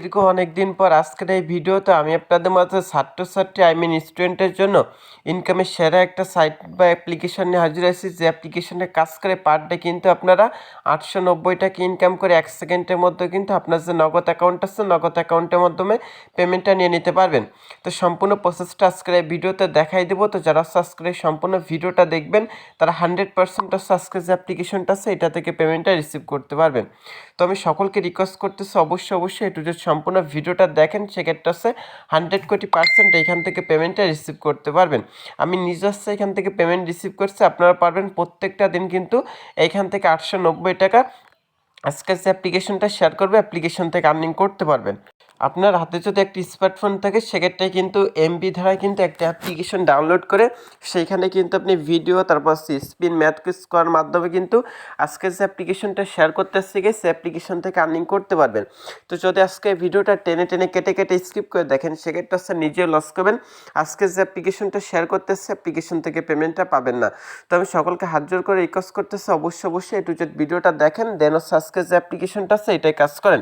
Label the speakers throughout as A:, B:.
A: দীর্ঘ অনেকদিন পর আজকের এই ভিডিওতে আমি আপনাদের মাঝে ছাত্রছাত্রী আই মিন স্টুডেন্টের জন্য ইনকামের সেরা একটা সাইট বা অ্যাপ্লিকেশন নিয়ে হাজির আছি যে অ্যাপ্লিকেশনে কাজ করে পার ডে কিন্তু আপনারা আটশো নব্বই টাকা ইনকাম করে এক সেকেন্ডের মধ্যে কিন্তু আপনার যে নগদ অ্যাকাউন্ট আছে, নগদ অ্যাকাউন্টের মাধ্যমে পেমেন্টটা নিয়ে নিতে পারবেন। তো সম্পূর্ণ প্রসেসটা আজকের এই ভিডিওতে দেখাই দেবো। তো যারা আজকের সম্পূর্ণ ভিডিওটা দেখবেন, তারা হান্ড্রেড পার্সেন্ট আজকের যে অ্যাপ্লিকেশনটা আছে, এটা থেকে পেমেন্টটা রিসিভ করতে পারবেন। তো আমি সকলকে রিকোয়েস্ট করতেছি, অবশ্যই অবশ্যই একটু যে সম্পূর্ণ ভিডিওটা দেখেন, সেক্ষেত্রে হচ্ছে হান্ড্রেড কোটি পার্সেন্ট এখান থেকে পেমেন্টটা রিসিভ করতে পারবেন। আমি নিজে হচ্ছে এখান থেকে পেমেন্ট রিসিভ করছি, আপনারা পারবেন প্রত্যেকটা দিন কিন্তু এইখান থেকে আটশো নব্বই টাকা আজকে যে অ্যাপ্লিকেশনটা শেয়ার করবে অ্যাপ্লিকেশন থেকে আর্নিং করতে পারবেন। আপনার হাতে যদি একটি স্মার্টফোন থাকে, সেক্ষেত্রে কিন্তু এমবি ধারায় কিন্তু একটা অ্যাপ্লিকেশন ডাউনলোড করে সেইখানে কিন্তু আপনি ভিডিও তারপর স্পিন ম্যাথ কুইজ করার মাধ্যমে কিন্তু আজকে যে অ্যাপ্লিকেশনটা শেয়ার করতে শিখে সে অ্যাপ্লিকেশন থেকে আর্নিং করতে পারবেন। তো যদি আজকে ভিডিওটা টেনে টেনে কেটে কেটে স্কিপ করে দেখেন, সেক্ষেত্রে হচ্ছে নিজেও লস করবেন। আজকে যে অ্যাপ্লিকেশনটা শেয়ার করতেছে অ্যাপ্লিকেশন থেকে পেমেন্টটা পাবেন না। তো আমি সকলকে হাত জোর করে রিকোয়েস্ট করতেছি, অবশ্যই অবশ্যই একটু যদি ভিডিওটা দেখেন দেন হচ্ছে আজকে যে অ্যাপ্লিকেশনটা আছে, এটাই কাজ করেন।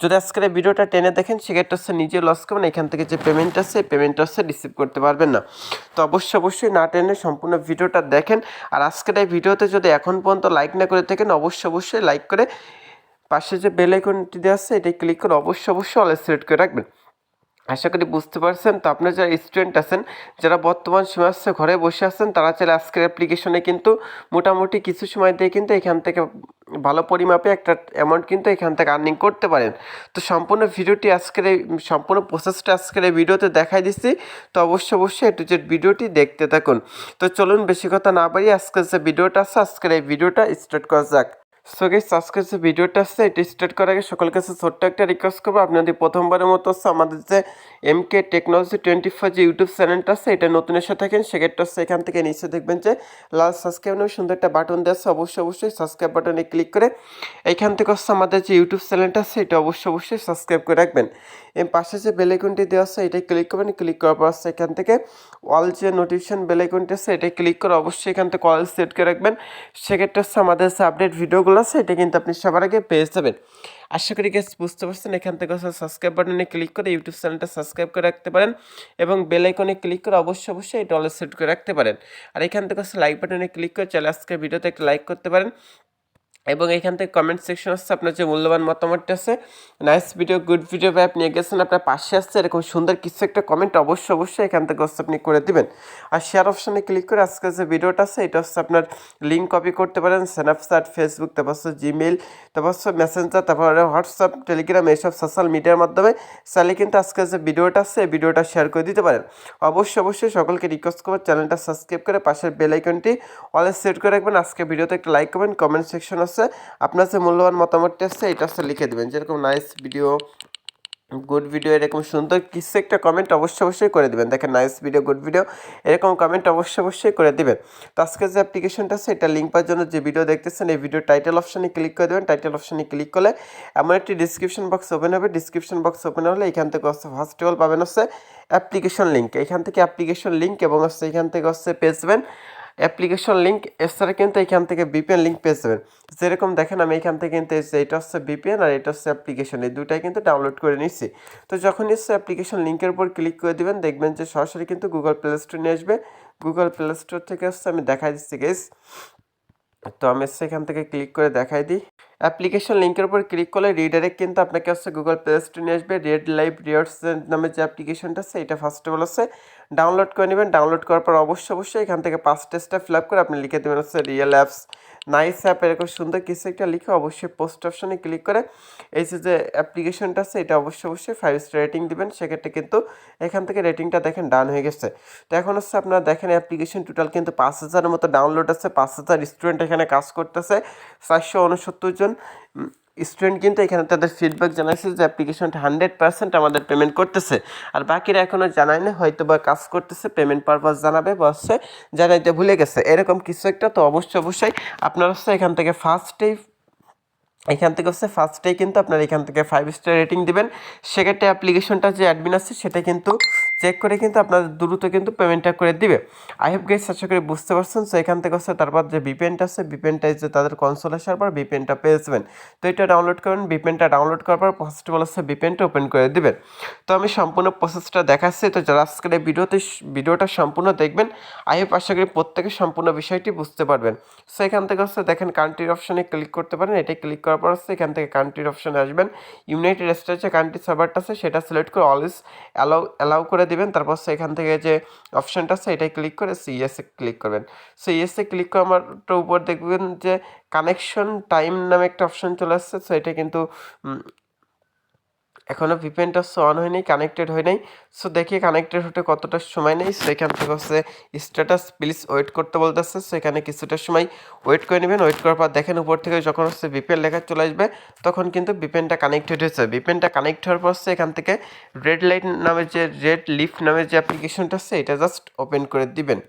A: যদি আজকের ভিডিওটা টেনে দেখেন সেক্ষেত্রে হচ্ছে নিজে লস করবেন, এখান থেকে যে পেমেন্ট আছে পেমেন্ট হচ্ছে রিসিভ করতে পারবেন না। তো অবশ্যই অবশ্যই না টেনে সম্পূর্ণ ভিডিওটা দেখেন। আর আজকের এই ভিডিওতে যদি এখন পর্যন্ত লাইক না করে থাকেন, অবশ্যই অবশ্যই লাইক করে পাশে যে বেল আইকনটি দেওয়া আছে, এটাই ক্লিক করে অবশ্যই অবশ্যই অল সিলেক্ট করে রাখবেন। আশা করি বুঝতে পারছেন। তো আপনার যারা স্টুডেন্ট আছেন, যারা বর্তমান সীমাস্ত ঘরে বসে আছেন, তারা চাইলে আজকের অ্যাপ্লিকেশনে কিন্তু মোটামুটি কিছু সময় দিয়ে কিন্তু এখান থেকে ভালো পরিমাপে একটা অ্যামাউন্ট কিন্তু এখান থেকে আর্নিং করতে পারেন। তো সম্পূর্ণ ভিডিওটি আজকের এই, সম্পূর্ণ প্রসেসটা আজকের এই ভিডিওতে দেখাই দিচ্ছি। তো অবশ্যই অবশ্যই একটু যে ভিডিওটি দেখতে থাকুন। তো চলুন, বেশি কথা না বাড়িয়ে আজকের যে ভিডিওটা আছে, আজকের এই ভিডিওটা স্টার্ট করা যাক। সো গেস আজকের যে ভিডিওটা আছে, এটা স্টার্ট করার আগে সকল কাছে ছোট্ট একটা রিকোয়েস্ট করব আপনি যদি প্রথমবারের মতো হচ্ছে আমাদের যে M K technology twenty four যে ইউটিউব চ্যানেলটা আছে, এটা নতুন এসে থাকেন, সেক্ষেত্রে হচ্ছে এখান থেকে নিচে দেখবেন যে লাল সাবস্ক্রাইব নামে সুন্দর একটা বাটন দেওয়া আছে, অবশ্যই অবশ্যই সাবস্ক্রাইব বাটনে ক্লিক করে এখান থেকে হচ্ছে আমাদের যে ইউটিউব চ্যানেলটা আছে, এটা অবশ্যই অবশ্যই সাবস্ক্রাইব করে রাখবেন। এর পাশে যে বেলাইকনটি দেওয়া আছে এটা ক্লিক করবেন ক্লিক করার পর হচ্ছে এখান থেকে অল যে নোটিফিকেশন বেলাইকনটি আছে এটা ক্লিক করে অবশ্যই এখান থেকে অল সেট করে রাখবেন। সেক্ষেত্রে হচ্ছে আমাদের যে আপডেট ভিডিওগুলো আছে, এটা কিন্তু আপনি সবার আগে পেয়ে যাবেন। আশা করি গেস বুঝতে পারছেন, এখান থেকে সাবস্ক্রাইব বাটনে ক্লিক করে ইউটিউব চ্যানেলটা সাবস্ক্রাইব করে রাখতে পারেন এবং বেল আইকনে ক্লিক করে অবশ্যই অবশ্যই এটা অল সেট করে রাখতে পারেন। আর এখান থেকে লাইক বাটনে ক্লিক করে চলে আজকে ভিডিওতে একটা লাইক করতে পারেন। এবং এখান থেকে কমেন্ট সেকশন আসছে, আপনার যে মূল্যবান মতামতটা আছে নাইস ভিডিও গুড ভিডিও ভাই আপনি গেছেন আপনার পাশে আসছে, এরকম সুন্দর কিছু একটা কমেন্ট অবশ্যই অবশ্যই এখান থেকে হচ্ছে আপনি করে দিবেন। আর শেয়ার অপশানে ক্লিক করে আজকে যে ভিডিওটা আছে, এটা হচ্ছে আপনার লিঙ্ক কপি করতে পারেন স্ন্যাপচ্যাট ফেসবুক তারপর হচ্ছে জিমেল তারপর হচ্ছে মেসেঞ্জার তারপরে হোয়াটসঅ্যাপ টেলিগ্রাম এইসব সোশ্যাল মিডিয়ার মাধ্যমে চাইলে কিন্তু আজকে যে ভিডিওটা আছে, এই ভিডিওটা শেয়ার করে দিতে পারেন। অবশ্যই অবশ্যই সকলকে রিকোয়েস্ট করব চ্যানেলটা সাবস্ক্রাইব করে পাশের বেল আইকনটি অলে সেট করে রাখবেন। আজকে ভিডিওতে একটা লাইক করবেন কমেন্ট সেকশন আছে। আপনার যে মূল্যবান মতামতটি আছে, এটা হচ্ছে লিখে দেবেন। যেরকম নাইস ভিডিও গুড ভিডিও এরকম সুন্দর কিছু একটা কমেন্ট অবশ্যই অবশ্যই করে দেবেন। দেখেন নাইস ভিডিও গুড ভিডিও এরকম কমেন্ট অবশ্যই অবশ্যই করে দেবেন। তো আজকে যে অ্যাপ্লিকেশনটা আছে, এটা লিঙ্ক পাওয়ার জন্য যে ভিডিও দেখতেছেন, এই ভিডিও টাইটেল অপশানে ক্লিক করে দেবেন। টাইটেল অপশানে ক্লিক করলে এমন একটি ডিসক্রিপশন বক্স ওপেন হবে। ডিসক্রিপশন বক্স ওপেন হলে এখান থেকে হচ্ছে ফার্স্ট অল পাবেন হচ্ছে অ্যাপ্লিকেশন লিঙ্ক এখান থেকে অ্যাপ্লিকেশন লিঙ্ক এবং হচ্ছে এখান থেকে হচ্ছে পেয়ে যাবেন অ্যাপ্লিকেশন লিঙ্ক এছাড়া কিন্তু এখান থেকে বিপিএন লিঙ্ক পেয়ে যাবেন। যেরকম দেখেন, আমি এখান থেকে কিন্তু এটা হচ্ছে বিপিএন আর এটা হচ্ছে অ্যাপ্লিকেশন, এই দুটাই কিন্তু ডাউনলোড করে নিচ্ছি। তো যখন এসে অ্যাপ্লিকেশন লিঙ্কের উপর ক্লিক করে দেবেন, দেখবেন যে সরাসরি কিন্তু গুগল প্লে স্টোর নিয়ে আসবে। গুগল প্লে স্টোর থেকে আসছে আমি দেখাই দিচ্ছি গেস তো আমি সেখান থেকে ক্লিক করে দেখাই দিই। অ্যাপ্লিকেশন লিঙ্কের উপর ক্লিক করলে রিডাইরেক্ট কিন্তু আপনাকে হচ্ছে গুগল প্লে স্টোর নিয়ে আসবে। রেড লাইভ রিয়ার্স নামে যে অ্যাপ্লিকেশনটা আছে, এটা ফার্স্ট অফ অল হচ্ছে ডাউনলোড করে নেবেন। ডাউনলোড করার পর অবশ্যই অবশ্যই এখান থেকে পাঁচটা স্টেপ ফিল আপ করে আপনি লিখে দেবেন হচ্ছে রিয়েল অ্যাপস নাইস অ্যাপ এরকম সুন্দর কিছু একটা লিখে অবশ্যই পোস্ট অপশনে ক্লিক করে এই যে যে অ্যাপ্লিকেশনটা আছে, এটা অবশ্যই অবশ্যই ফাইভ স্টার রেটিং দিবেন। সেক্ষেত্রে কিন্তু এখান থেকে রেটিংটা দেখেন ডান হয়ে গেছে। তো এখন হচ্ছে আপনারা দেখেন অ্যাপ্লিকেশন টোটাল কিন্তু পাঁচ হাজারের মতো ডাউনলোড আছে, পাঁচ হাজার স্টুডেন্ট এখানে কাজ করতেছে, চারশো উনসত্তর জন। স্টুডেন্ট কিন্তু এখানে তাদের ফিডব্যাক জানাইছে যে অ্যাপ্লিকেশনটা হান্ড্রেড পার্সেন্ট আমাদের পেমেন্ট করতেছে। আর বাকিরা এখনও জানায় না হয়তো বা কাজ করতেছে পেমেন্ট পারপাস জানাবে বা হচ্ছে জানাইতে ভুলে গেছে। এরকম কিছু একটা তো অবশ্যই অবশ্যই আপনার হচ্ছে এখান থেকে ফার্স্টেই এখান থেকে হচ্ছে ফার্স্টেই কিন্তু আপনার এখান থেকে ফাইভ স্টার রেটিং দিবেন। সেক্ষেত্রে অ্যাপ্লিকেশনটা যে অ্যাডমিন আছে, সেটা কিন্তু চেক করে কিন্তু আপনার দ্রুত কিন্তু পেমেন্টটা করে দিবে। আই হোপ গেস আশা করি বুঝতে পারছেন। সো এখান থেকে হচ্ছে তারপর যে বিপেনটা আছে বিপেনটা যে তাদের কনসোল আসার পর বিপেনটা পেয়ে যাবেন। তো এটা ডাউনলোড করবেন বিপেনটা ডাউনলোড করার পর ফার্স্ট অফ হচ্ছে বিপেনটা ওপেন করে দিবেন। তো আমি সম্পূর্ণ প্রসেসটা দেখাচ্ছি। তো যারা আজকের এই ভিডিওতে ভিডিওটা সম্পূর্ণ দেখবেন আই হোপ আশা করি প্রত্যেকে সম্পূর্ণ বিষয়টি বুঝতে পারবেন। সো এখান থেকে হচ্ছে দেখেন কান্ট্রির অপশনে ক্লিক করতে পারেন। এটাই ক্লিক করার পর হচ্ছে এখান থেকে কান্ট্রির অপশনে আসবেন। ইউনাইটেড স্টেটসে কান্ট্রি সার্ভারটা আছে, সেটা সিলেক্ট করে অলওয়েজ অ্যালাউ অ্যালাউ করে দিবেন, তারপর সেখান থেকে যে অপশানটা আছে, এটাই ক্লিক করে সিএসএ ক্লিক করবেন। সিএসএ ক্লিক করে আমার উপর দেখবেন যে কানেকশন টাইম নামে একটা অপশান চলে আসছে সো এটা কিন্তু এখনও ভিপিএনটা হচ্ছে অন হয়নি কানেক্টেড হয় নাই সো দেখি কানেক্টেড হতে কতটা সময় নেই। সো এখান থেকে হচ্ছে স্ট্যাটাস প্লিজ ওয়েট করতে বলতেছে। সো এখানে কিছুটা সময় ওয়েট করে নেবেন। ওয়েট করার পর দেখেন উপর থেকে যখন হচ্ছে ভিপিএন লেখা চলে আসবে, তখন কিন্তু ভিপিএনটা কানেক্টেড হয়েছে। ভিপিএনটা কানেক্ট হওয়ার পর হচ্ছে এখান থেকে রেড লাইট নামে যে রেড লিফ নামে যে অ্যাপ্লিকেশনটা আছে, এটা জাস্ট ওপেন করে দিবেন।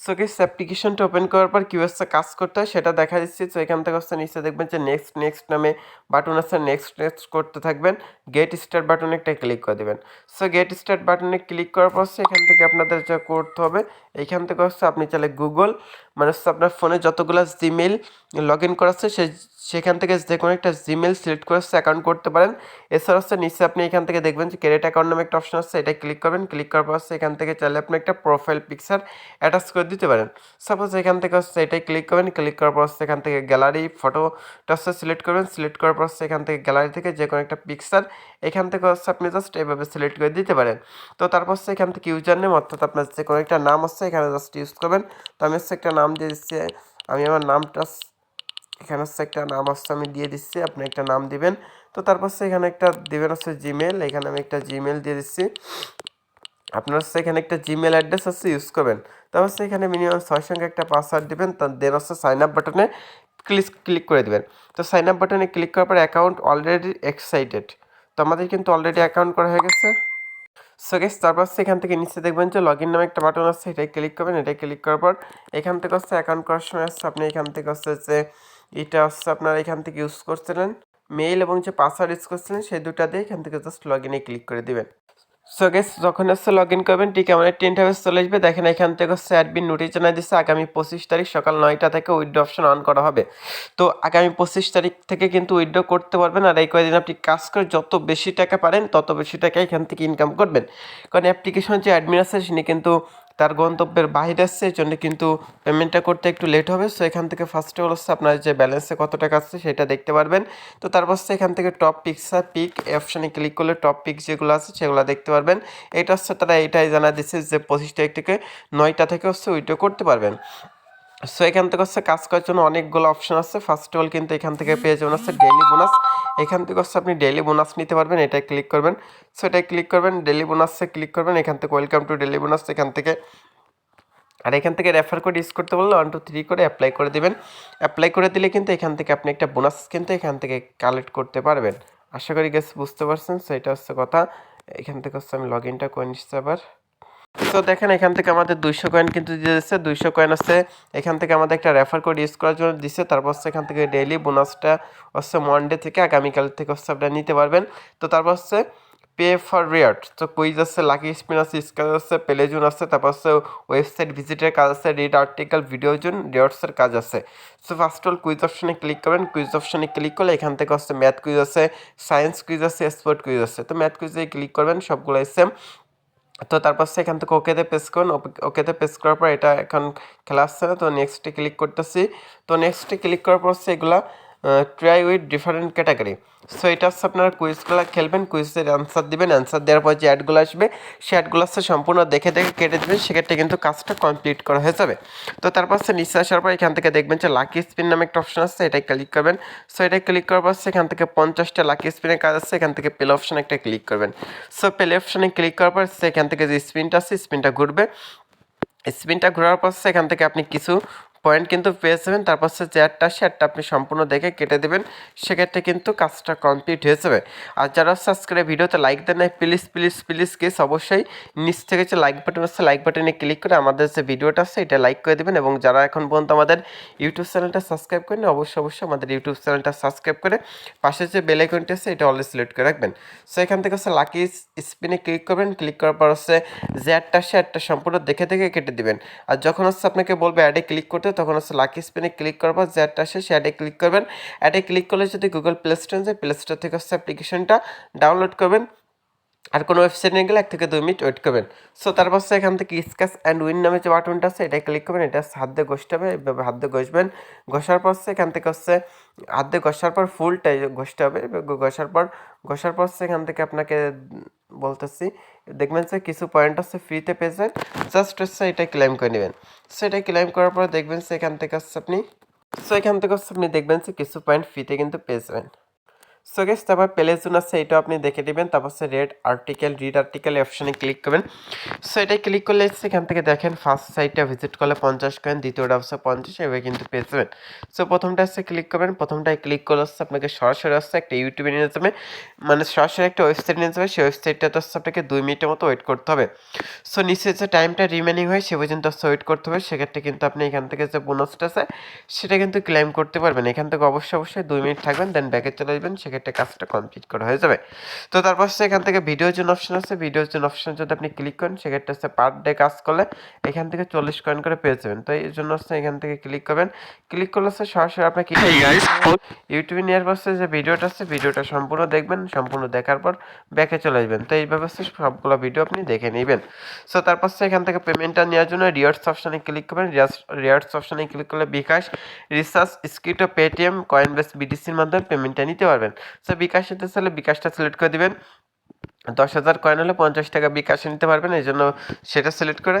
A: সো গেস অ্যাপ্লিকেশনটা ওপেন করার পর কী হচ্ছে কাজ করতে হয়, সেটা দেখা যাচ্ছে তো এখান থেকে হচ্ছে নিচে দেখবেন যে নেক্সট নেক্সট নামে বাটন আছে নেক্সট নেক্সট করতে থাকবেন। গেট স্টার্ট বাটনে একটা ক্লিক করে দেবেন। সো গেট স্টার্ট বাটনে ক্লিক করার পর এখান থেকে আপনাদের যা করতে হবে, এখান থেকে হচ্ছে আপনি চাইলে গুগল মানে হচ্ছে আপনার ফোনে যতগুলো জিমেল লগ ইন করা আছে, সে সেখান থেকে যে কোনো একটা জিমেল সিলেক্ট করে হচ্ছে অ্যাকাউন্ট করতে পারেন। এছাড়া হচ্ছে নিচে আপনি এখান থেকে দেখবেন যে ক্রেডিট অ্যাকাউন্ট নামে একটা অপশন আছে, এটা ক্লিক করবেন। ক্লিক করার পর হচ্ছে এখান থেকে চাইলে আপনি একটা প্রোফাইল পিকচার অ্যাটাচ করে দিতে পারেন। সাপোজ এখান থেকে হচ্ছে এটাই ক্লিক করবেন। ক্লিক করার পর হচ্ছে এখান থেকে গ্যালারি ফটোটা হচ্ছে সিলেক্ট করবেন। সিলেক্ট করার পর হচ্ছে এখান থেকে গ্যালারি থেকে যে কোনো একটা পিকচার এখান থেকে হচ্ছে আপনি জাস্ট এভাবে সিলেক্ট করে দিতে পারেন। তো তারপর হচ্ছে এখান থেকে ইউজার নেম অর্থাৎ আপনার যে কোনো একটা নাম হচ্ছে এখানে জাস্ট ইউজ করবেন। তো আমি হচ্ছে একটা নাম দিয়ে দিচ্ছি। আমি আমার নামটা এখানে হচ্ছে একটা নাম হচ্ছে আমি দিয়ে দিচ্ছি, আপনি একটা নাম দিবেন। তো তারপর হচ্ছে এখানে একটা দিবেন হচ্ছে জিমেল এখানে আমি একটা জিমেল দিয়ে দিচ্ছি। আপনার হচ্ছে এখানে একটা জিমেল অ্যাড্রেস হচ্ছে ইউজ করবেন। তারপর হচ্ছে এখানে মিনিমাম ছয় সঙ্গে একটা পাসওয়ার্ড দিবেন তার দেন হচ্ছে সাইন আপ বাটনে ক্লিক ক্লিক করে দেবেন। তো সাইন আপ বাটনে ক্লিক করার পর অ্যাকাউন্ট অলরেডি এক্সাইটেড তো আমাদের কিন্তু অলরেডি অ্যাকাউন্ট করা হয়ে গেছে। সো গেস তারপর এখান থেকে নিচে দেখবেন যে লগ ইন নামে একটা বাটন আছে এটাই ক্লিক করবেন এটাই ক্লিক করার পর এখান থেকে হচ্ছে অ্যাকাউন্ট করার সময় হচ্ছে আপনি এখান থেকে হচ্ছে যে এটা হচ্ছে আপনার এখান থেকে ইউজ করছিলেন। মেইল এবং যে পাসওয়ার্ড ইউজ করছিলেন, সেই দুটা দিয়ে এখান থেকে জাস্ট লগ ইনে ক্লিক করে দিবেন। সো গেস যখন হচ্ছে লগ ইন করবেন, ঠিক আমার টেন্ট হাউস চলে আসবে। দেখেন এখান থেকে হচ্ছে অ্যাডমিন নোটিশ জানাই দিচ্ছে আগামী পঁচিশ তারিখ সকাল নয়টা থেকে উইড্রো অপশন অন করা হবে। তো আগামী পঁচিশ তারিখ থেকে কিন্তু উইড্রো করতে পারবেন। আর এই কয়েকদিন আপনি কাজ করে যত বেশি টাকা পারেন, তত বেশি টাকা এখান থেকে ইনকাম করবেন। কারণ অ্যাপ্লিকেশন যে অ্যাডমিন আছে তিনি কিন্তু তার গন্তব্যের বাইরে আসছে, এই জন্য কিন্তু পেমেন্টটা করতে একটু লেট হবে। সো এখান থেকে ফার্স্টে হচ্ছে আপনার যে ব্যালেন্সে কত টাকা আসছে সেটা দেখতে পারবেন। তো তারপর হচ্ছে এখান থেকে টপ পিক্সা পিক অপশানে ক্লিক করলে টপ পিক যেগুলো আছে সেগুলো দেখতে পারবেন। এটা হচ্ছে তারা, এটাই জানা দিচ্ছে যে পঁচিশ তারিখ থেকে নয়টা থেকে হচ্ছে উইড্রো করতে পারবেন। সো এখান থেকে হচ্ছে কাজ করার জন্য অনেকগুলো অপশন আছে। ফার্স্ট অফ অল কিন্তু এখান থেকে পেয়ে যাবেন হচ্ছে ডেলি বোনাস এখান থেকে হচ্ছে আপনি ডেলি বোনাস নিতে পারবেন এটাই ক্লিক করবেন। সো এটাই ক্লিক করবেন ডেলি বোনাসে ক্লিক করবেন, এখান থেকে ওয়েলকাম টু ডেলি বোনাস এখান থেকে। আর এখান থেকে রেফার কোড ইউজ করতে বললে ওয়ান টু থ্রি করে অ্যাপ্লাই করে দেবেন। অ্যাপ্লাই করে দিলে কিন্তু এখান থেকে আপনি একটা বোনাস কিন্তু এখান থেকে কালেক্ট করতে পারবেন। আশা করি গেছে বুঝতে পারছেন। সো এটা হচ্ছে কথা। এখান থেকে হচ্ছে আমি লগ ইনটা করে নিচ্ছি আবার। তো দেখেন, এখান থেকে আমাদের দুইশো কয়েন কিন্তু দিয়ে দিচ্ছে দুইশো কয়েন আছে, এখান থেকে আমাদের একটা রেফার কোড ইউজ করার জন্য দিচ্ছে তারপর হচ্ছে এখান থেকে ডেইলি বোনাসটা হচ্ছে মনডে থেকে আগামীকাল থেকে হচ্ছে আপনারা নিতে পারবেন। তো তারপর হচ্ছে পে ফর রিয়ার্ড তো কুইজ আছে লাকি স্পিন আছে স্কার আছে প্লেজুন আছে, তারপর হচ্ছে ওয়েবসাইট ভিজিটের কাজ আছে রিড আর্টিকেল ভিডিও জুন রিয়ার্ডসের কাজ আছে। সো ফার্স্ট অল কুইজ অপশানে ক্লিক করবেন। কুইজ অপশানে ক্লিক করলে এখান থেকে হচ্ছে ম্যাথ কুইজ আছে সায়েন্স কুইজ আছে স্পোর্ট কুইজ আছে। তো ম্যাথ কুইজে ক্লিক করবেন সবগুলো সেম তো তারপর সেখান থেকে ওকেতে পেস করুন। ওকেতে পেস করার পর এটা এখন খেলা আসছে না, তো নেক্সটে ক্লিক করতেছি। তো নেক্সটে ক্লিক করার পর সেগুলা try with different category so এটা হচ্ছে আপনারা কুইজগুলো খেলবেন কুইজের অ্যান্সার দিবেন অ্যান্সার দেওয়ার পর যে অ্যাডগুলো আসবে, সেই অ্যাডগুলো হচ্ছে সম্পূর্ণ দেখে দেখে কেটে দেবেন, সেক্ষেত্রে কিন্তু কাজটা কমপ্লিট করা হয়ে যাবে। তো তারপর হচ্ছে নিচে আসার পর এখান থেকে দেখবেন যে লাকি স্পিন নামে একটা অপশন আছে, এটাই ক্লিক করবেন। সো এটা ক্লিক করার পর এখান থেকে পঞ্চাশটা লাকি স্পিনের কাজ আছে, এখান থেকে পেলে অপশানে একটা ক্লিক করবেন। সো পেলে অপশানে ক্লিক করার পর সেখান থেকে যে স্পিনটা আছে স্পিনটা ঘুরবে। স্পিনটা ঘোরার পর সেখান থেকে আপনি কিছু পয়েন্ট কিন্তু পেয়ে যাবেন। তারপর হচ্ছে চেয়ারটা শেয়ারটা আপনি সম্পূর্ণ দেখে কেটে দেবেন। সেক্ষেত্রে কিন্তু কাজটা কমপ্লিট হয়ে যাবে। আর যারা সাবস্ক্রাইব ভিডিওতে লাইক দেন নাই প্লিজ প্লিজ প্লিজ কেস অবশ্যই নিচ থেকে যে লাইক বাটন আছে লাইক বাটনে ক্লিক করে আমাদের যে ভিডিওটা আছে, এটা লাইক করে দেবেন এবং যারা এখন পর্যন্ত আমাদের ইউটিউব চ্যানেলটা সাবস্ক্রাইব করেন অবশ্যই অবশ্যই আমাদের ইউটিউব চ্যানেলটা সাবস্ক্রাইব করে পাশে যে বেল আইকনটি আছে, এটা অলওয়েজ সিলেক্ট করে রাখবেন। সো এখান থেকে হচ্ছে লাকি স্পিনে ক্লিক করবেন। ক্লিক করার পর হচ্ছে সে অ্যাডটা সম্পূর্ণ দেখে দেখে কেটে দিবেন। আর যখন হচ্ছে আপনাকে বলবে অ্যাডে ক্লিক করতে তখন হচ্ছে লাকি স্পিনে ক্লিক করার পর যে আসে সে অ্যাডে ক্লিক করবেন। অ্যাডে ক্লিক করলে যদি গুগল প্লে স্টোর যায় প্লে স্টোর থেকে হচ্ছে অ্যাপ্লিকেশনটা ডাউনলোড করবেন। আর কোনো ওয়েবসাইট নিয়ে গেলে এক থেকে দুই মিনিট ওয়েট করবেন। সো তারপর হচ্ছে এখান থেকে স্ক্যাচ অ্যান্ড উইন নামে যে বাটনটা আছে, এটা ক্লিক করবেন। এটা হাত দিয়ে ঘষতে হবে, এভাবে হাত দিয়ে ঘষবেন। ঘষার পর হচ্ছে এখান থেকে হচ্ছে হাত দিয়ে ঘষার পর ফুলটাই ঘষতে হবে। ঘষার পর ঘষার পর হচ্ছে এখান থেকে আপনাকে বলতেছি, দেখবেন যে কিছু পয়েন্ট আছে ফ্রিতে পেয়ে যায় জাস্ট হচ্ছে এটা ক্লেম করে নেবেন। সো এটা ক্লেম করার পর দেখবেন সেখান থেকে হচ্ছে আপনি সো এখান থেকে হচ্ছে আপনি দেখবেন যে কিছু পয়েন্ট ফ্রিতে কিন্তু পেয়ে যাবেন। সো গেস তারপর প্লে জোন আছে, এটাও আপনি দেখে দিবেন তারপর হচ্ছে রেড আর্টিকেল রিড আর্টিকেল অপশানে ক্লিক করবেন। সো এটাই ক্লিক করলে এসে এখান থেকে দেখেন ফার্স্ট সাইটটা ভিজিট করলে পঞ্চাশ কয়েন দ্বিতীয়টা হচ্ছে পঞ্চাশ, এভাবে কিন্তু পেয়ে যাবেন। সো প্রথমটা হচ্ছে ক্লিক করবেন। প্রথমটায় ক্লিক করলে হচ্ছে আপনাকে সরাসরি হচ্ছে একটা ইউটিউবে নিয়ে যাবে। মানে সরাসরি একটা ওয়েবসাইট নিয়ে যাবে। সেই ওয়েবসাইটটাতে হচ্ছে আপনাকে দুই মিনিটের মতো ওয়েট করতে হবে। সো নিচে যে টাইমটা রিমেনিং হয়, সে পর্যন্ত হচ্ছে ওয়েট করতে হবে। সেক্ষেত্রে কিন্তু আপনি এখান থেকে যে বোনাসটা আছে, সেটা কিন্তু ক্লেম করতে পারবেন। এখান থেকে অবশ্যই অবশ্যই দুই মিনিট থাকবেন দেন ব্যাকে চলে যাবেন সেক্ষেত্রে কাজটা কমপ্লিট করা হয়ে যাবে। তো তারপর এখান থেকে ভিডিও জন্য অপশন আছে। ভিডিও জন্য অপশন যদি আপনি ক্লিক করেন সেক্ষেত্রে হচ্ছে পার ডে কাজ করলে এখান থেকে চল্লিশ কয়েন করে পেয়ে যাবেন। তো এই জন্য হচ্ছে এখান থেকে ক্লিক করবেন। ক্লিক করলে হচ্ছে সরাসরি আপনাকে ইউটিউবে নেওয়ার পর যে ভিডিওটা আছে ভিডিওটা সম্পূর্ণ দেখবেন সম্পূর্ণ দেখার পর ব্যাকে চলে আসবেন। তো এইভাবে হচ্ছে সবগুলো ভিডিও আপনি দেখে নেবেন। সো তারপর হচ্ছে এখান থেকে পেমেন্টটা নেওয়ার জন্য রিয়ার্স অপশানে ক্লিক করবেন। রিয়ার্স অপশানে ক্লিক করলে bKash research script Paytm coin base বিডিসির মাধ্যমে পেমেন্টটা নিতে পারবেন। সো বিকাশ নিতে চাইলে বিকাশটা সিলেক্ট করে দিবেন। দশ হাজার কয়েন হলে পঞ্চাশ টাকা বিকাশে নিতে পারবেন, এই জন্য সেটা সিলেক্ট করে।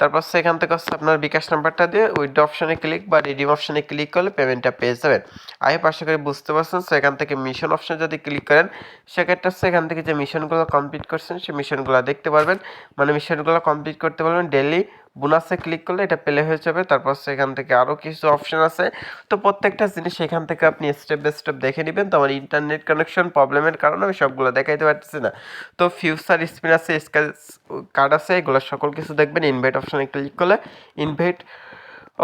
A: তারপর সেখান থেকে হচ্ছে আপনার বিকাশ নাম্বারটা দিয়ে উইড অপশানে ক্লিক বা রিডিম অপশানে ক্লিক করলে পেমেন্টটা পেয়ে যাবেন। আই পাশে করে বুঝতে পারছেন সেখান থেকে মিশন অপশানে যদি ক্লিক করেন, সেক্ষেত্রে সেখান থেকে যে মিশনগুলো কমপ্লিট করছেন, সেই মিশনগুলো দেখতে পারবেন। মানে মিশনগুলো কমপ্লিট করতে পারবেন ডেলি বোনাসে ক্লিক করলে এটা পেলে হয়ে যাবে। তারপর সেখান থেকে আরও কিছু অপশান আছে। তো প্রত্যেকটা জিনিস সেখান থেকে আপনি স্টেপ বাই স্টেপ দেখে নেবেন। তো আমার ইন্টারনেট কানেকশন প্রবলেমের কারণে আমি সবগুলো দেখাইতে পারতেছি না। তো ফিউচার স্পিন আছে স্কেচ কার্ড আছে, এগুলো সকল কিছু দেখবেন। ইনভাইট অপশানে ক্লিক করলে ইনভাইট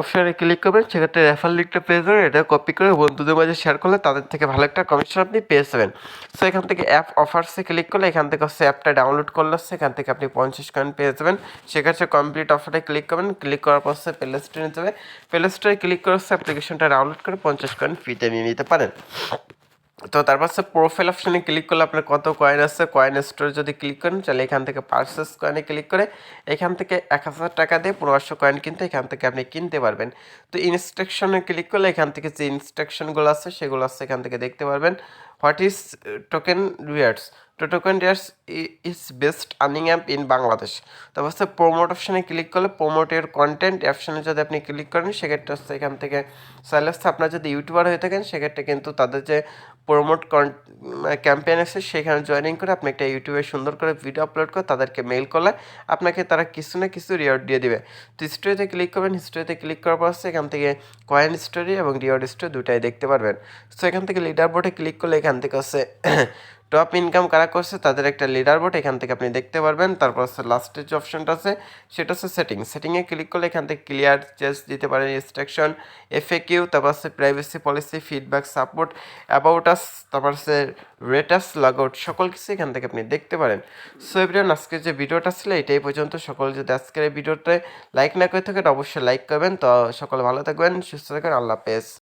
A: অপশানে ক্লিক করবেন, সেক্ষেত্রে রেফার লিঙ্কটা পেয়ে যাবেন এটা কপি করে বন্ধুদের মাঝে শেয়ার করলে তাদের থেকে ভালো একটা কমিশন আপনি পেয়ে যাবেন। সো এখান থেকে অ্যাপ অফার্সে ক্লিক করলে এখান থেকে হচ্ছে অ্যাপটা ডাউনলোড করলে সেখান থেকে আপনি পঞ্চাশ কয়েন পেয়ে যাবেন। সেক্ষেত্রে কমপ্লিট অফারে ক্লিক করবেন ক্লিক করার পর সে প্লে স্টোরে যাবে। প্লে স্টোরে ক্লিক করে হচ্ছে অ্যাপ্লিকেশনটা ডাউনলোড করে পঞ্চাশ কয়েন ফ্রিতে নিয়ে নিতে পারেন। তো তারপর পাশে প্রোফাইল অপশানে ক্লিক করলে আপনার কত কয়েন আছে কয়েন স্টোর যদি ক্লিক করেন, তাহলে এখান থেকে পার্সেস কয়েনে ক্লিক করে এখান থেকে এক হাজার টাকা দিয়ে পনেরোশো কয়েন কিন্তু এখান থেকে আপনি কিনতে পারবেন। তো ইনস্ট্রাকশনে ক্লিক করলে এখান থেকে যে ইনস্ট্রাকশনগুলো আছে, সেগুলো আছে এখান থেকে দেখতে পারবেন। হোয়াট ইজ টোকেন রিয়ার্স তো token rewards is best earning app in Bangladesh তারপর হচ্ছে প্রোমোট অপশানে ক্লিক করলে প্রোমোটের কন্টেন্ট অপশানে যদি আপনি ক্লিক করেন, সেক্ষেত্রে হচ্ছে এখান থেকে হচ্ছে আপনার যদি ইউটিউবার হয়ে থাকেন, সেক্ষেত্রে কিন্তু তাদের যে প্রোমোট ক্যাম্পেইন আছে, সেখানে জয়েনিং করে আপনি একটা ইউটিউবে সুন্দর করে ভিডিও আপলোড করে তাদেরকে মেল করলে আপনাকে তারা কিছু না কিছু রিওয়ার্ড দিয়ে দিবে। তো স্টোরিতে ক্লিক করবেন হিস্টোরিতে ক্লিক করার পর হচ্ছে এখান থেকে কয়েন স্টোরি এবং রিওয়ার্ড স্টোরি দুটাই দেখতে পারবেন। সো এখান থেকে লিডার বোর্ডে ক্লিক করলে এখান থেকে হচ্ছে টপ ইনকাম কারা করছে, তাদের একটা লিডার বোর্ড এখান থেকে আপনি দেখতে পারবেন। তারপর হচ্ছে লাস্টের যে অপশনটা আছে, সেটা হচ্ছে সেটিং সেটিংয়ে ক্লিক করলে এখান থেকে ক্লিয়ার চেস দিতে পারেন ইনস্ট্রাকশন এফএ কিউ তারপর হচ্ছে privacy policy feedback support about us তারপর হচ্ছে রেটাস লগ আউট সকল কিছু এখান থেকে আপনি দেখতে পারেন। সো এভরিওয়ান আজকের যে ভিডিওটা ছিল, এটাই পর্যন্ত। সকল যদি আজকের এই ভিডিওটায় লাইক না করে থাকেন, অবশ্যই লাইক করবেন। তো সকলে ভালো থাকবেন, সুস্থ থাকবেন। আল্লাহ হাফেজ।